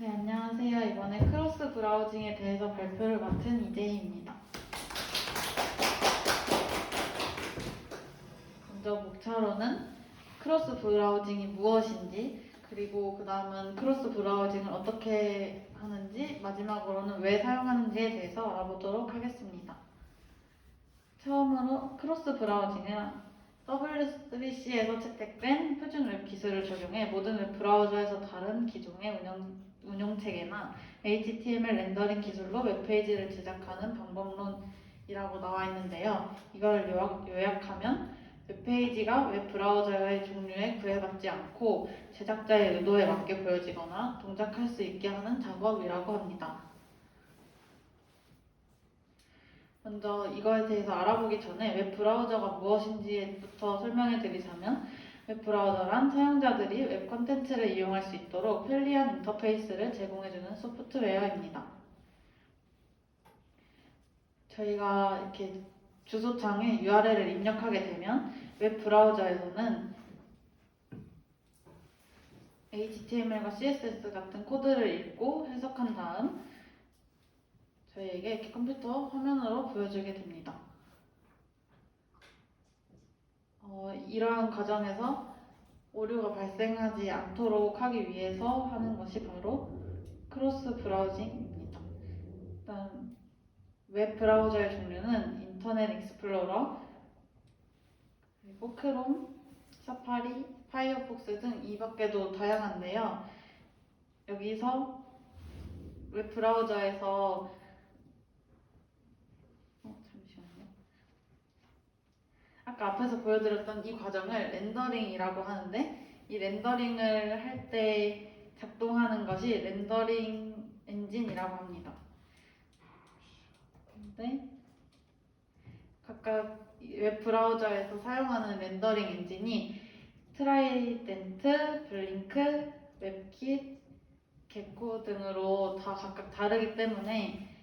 네, 안녕하세요. 이번에 크로스 브라우징에 대해서 발표를 맡은 이재희입니다. 먼저 목차로는 크로스 브라우징이 무엇인지, 그리고 그 다음은 크로스 브라우징을 어떻게 하는지, 마지막으로는 왜 사용하는지에 대해서 알아보도록 하겠습니다. 처음으로 크로스 브라우징은 W3C에서 채택된 표준 웹 기술을 적용해 모든 웹 브라우저에서 다른 기종의 운영, 운용 체계나 HTML 렌더링 기술로 웹페이지를 제작하는 방법론이라고 나와 있는데요. 이걸 요약, 요약하면 웹페이지가 웹 브라우저의 종류에 구애받지 않고 제작자의 의도에 맞게 보여지거나 동작할 수 있게 하는 작업이라고 합니다. 먼저 이거에 대해서 알아보기 전에 웹 브라우저가 무엇인지부터 설명해 드리자면 웹 브라우저란 사용자들이 웹 콘텐츠를 이용할 수 있도록 편리한 인터페이스를 제공해주는 소프트웨어입니다. 저희가 이렇게 주소창에 URL을 입력하게 되면 웹 브라우저에서는 HTML과 CSS 같은 코드를 읽고 해석한 다음 저희에게 이렇게 컴퓨터 화면으로 보여주게 됩니다. 어, 이러한 과정에서 오류가 발생하지 않도록 하기 위해서 하는 것이 바로 크로스 브라우징입니다. 일단 웹 브라우저의 종류는 인터넷 익스플로러, 그리고 크롬, 사파리, 파이어폭스 등 이 밖에도 다양한데요. 여기서 웹 브라우저에서 어, 잠시만요. 아까 앞에서 보여드렸던 이 과정을 렌더링이라고 하는데 이 렌더링을 할 때 작동하는 것이 렌더링 엔진이라고 합니다. 근데 각각 웹 브라우저에서 사용하는 렌더링 엔진이 트라이덴트, 블링크, 웹킷, 개코 등으로 다 각각 다르기 때문에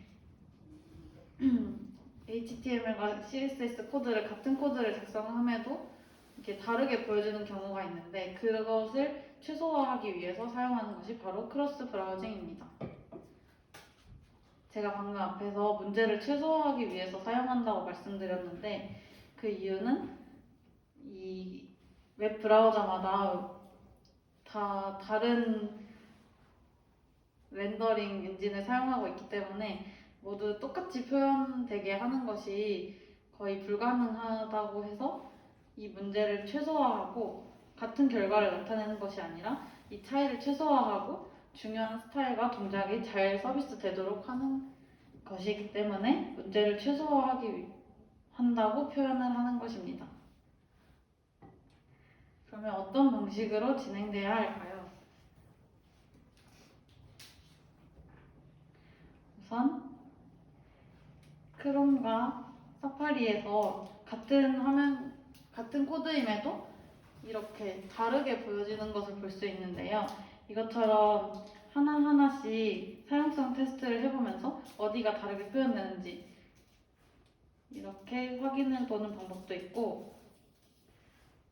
HTML과 CSS 코드를 같은 코드를 작성함에도 이렇게 다르게 보여주는 경우가 있는데 그것을 최소화하기 위해서 사용하는 것이 바로 크로스 브라우징입니다. 제가 방금 앞에서 문제를 최소화하기 위해서 사용한다고 말씀드렸는데 그 이유는 이 웹 브라우저마다 다 다른 렌더링 엔진을 사용하고 있기 때문에 모두 똑같이 표현되게 하는 것이 거의 불가능하다고 해서 이 문제를 최소화하고 같은 결과를 나타내는 것이 아니라 이 차이를 최소화하고 중요한 스타일과 동작이 잘 서비스 되도록 하는 것이기 때문에 문제를 최소화하기 위- 한다고 표현을 하는 것입니다. 그러면 어떤 방식으로 진행돼야 할까요? 우선 크롬과 사파리에서 같은 화면, 같은 코드임에도 이렇게 다르게 보여지는 것을 볼 수 있는데요. 이것처럼 하나하나씩 사용성 테스트를 해보면서 어디가 다르게 표현되는지 이렇게 확인해 보는 방법도 있고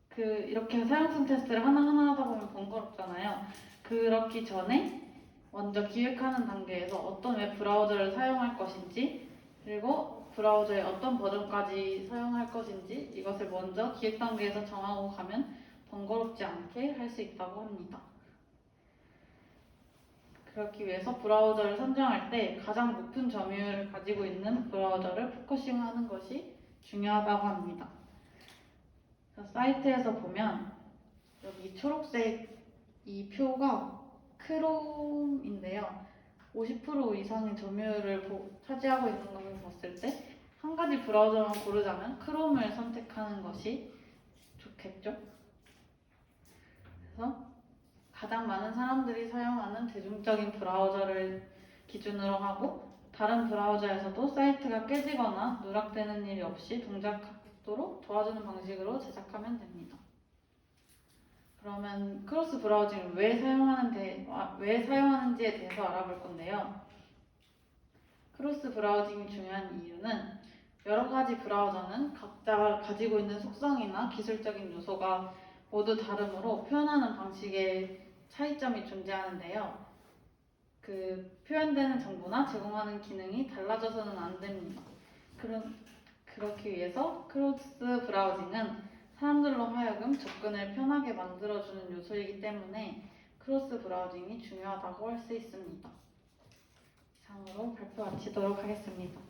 그 이렇게 사용성 테스트를 하나하나 하다 보면 번거롭잖아요. 그렇기 전에 먼저 기획하는 단계에서 어떤 웹 브라우저를 사용할 것인지 그리고 브라우저의 어떤 버전까지 사용할 것인지 이것을 먼저 기획 단계에서 정하고 가면 번거롭지 않게 할 수 있다고 합니다. 그렇기 위해서 브라우저를 선정할 때 가장 높은 점유율을 가지고 있는 브라우저를 포커싱하는 것이 중요하다고 합니다. 사이트에서 보면 여기 초록색 이 표가 크롬인데요. 50% 이상의 점유율을 보- 차지하고 있는 것을 봤을 때 한 가지 브라우저만 고르자면 크롬을 선택하는 것이 좋겠죠. 그래서 가장 많은 사람들이 사용하는 대중적인 브라우저를 기준으로 하고 다른 브라우저에서도 사이트가 깨지거나 누락되는 일이 없이 동작하도록 도와주는 방식으로 제작하면 됩니다. 그러면 크로스 브라우징을 왜 사용하는데 아, 왜 사용하는지에 대해서 알아볼 건데요. 크로스 브라우징이 중요한 이유는 여러 가지 브라우저는 각자 가지고 있는 속성이나 기술적인 요소가 모두 다르므로 표현하는 방식에 차이점이 존재하는데요. 그 표현되는 정보나 제공하는 기능이 달라져서는 안 됩니다. 그런 그렇기 위해서 크로스 브라우징은 사람들로 하여금 접근을 편하게 만들어주는 요소이기 때문에 크로스 브라우징이 중요하다고 할 수 있습니다. 이상으로 발표 마치도록 하겠습니다.